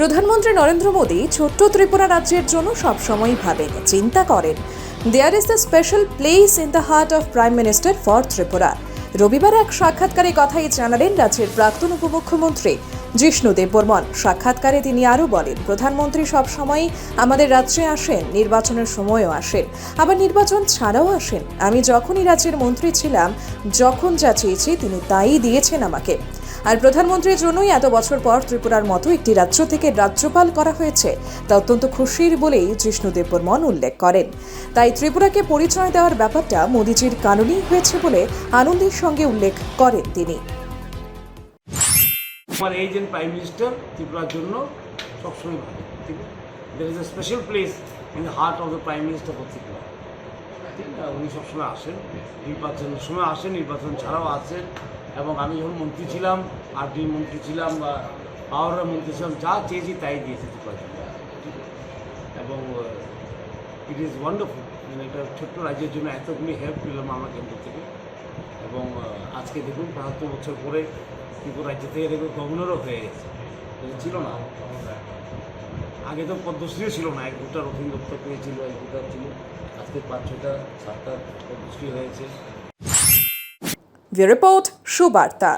প্রধানমন্ত্রী নরেন্দ্র মোদী ছোট্ট ত্রিপুরা রাজ্যের জন্য সবসময় ভাবেন, চিন্তা করেন। There is the special place in the heart of prime minister for Tripura রবিবার এক সাক্ষাৎকারে কথাই জানালেন রাজ্যের প্রাক্তন উপমুখ্যমন্ত্রী জিষ্ণু দেববর্মন। সাক্ষাৎকারে তিনি আরও বলেন, প্রধানমন্ত্রী সবসময় আমাদের রাজ্যে আসেন, নির্বাচনের সময়ও আসেন, আবার নির্বাচন ছাড়াও আসেন। আমি যখনই রাজ্যের মন্ত্রী ছিলাম, যখন যা চেয়েছি তিনি তাই দিয়েছেন আমাকে। আর প্রধানমন্ত্রীর জন্যই এত বছর পর ত্রিপুরার মতো একটি রাজ্য থেকে রাজ্যপাল করা হয়েছে তা অত্যন্ত খুশির বলেই জিষ্ণু দেববর্মন উল্লেখ করেন। তাই ত্রিপুরাকে পরিচয় দেওয়ার ব্যাপারটা মোদিজির কারণেই হয়েছে বলে আনন্দের সঙ্গে উল্লেখ করেন তিনি। আমার এজেন্ট প্রাইম মিনিস্টার ত্রিপুরার জন্য সবসময় ভালো there is a special place in the heart of the prime minister for Tripura, ঠিক উনি সবসময় আসেন, নির্বাচনের সময় আসেন, নির্বাচন ছাড়াও আসেন। এবং আমি যখন মন্ত্রী ছিলাম আরডির মন্ত্রী ছিলাম, বা পাওয়ারের মন্ত্রী ছিলাম, যা চেয়েছি তাই দিয়েছে এবং ইট ইজ ওয়ান্ডারফুল মানে এটা ছোট্ট রাজ্যের জন্য এতগুলি হেল্প পেলাম আমার কেন্দ্র থেকে। এবং আজকে দেখুন, বাহাত্তর বছর পরে ত্রিপুরা রাজ্য থেকে দেখুন, গভর্নরও হয়ে গেছে। ছিল না। আগে তো পদ্মশ্রীও ছিল না, এক দুটা রথীন দত্ত পেয়েছিল, এক দুটা ছিল। আজকে পাঁচ ছটা সাতটা পদ্মশ্রী হয়েছে। রিপোর্ট সুবার্তা।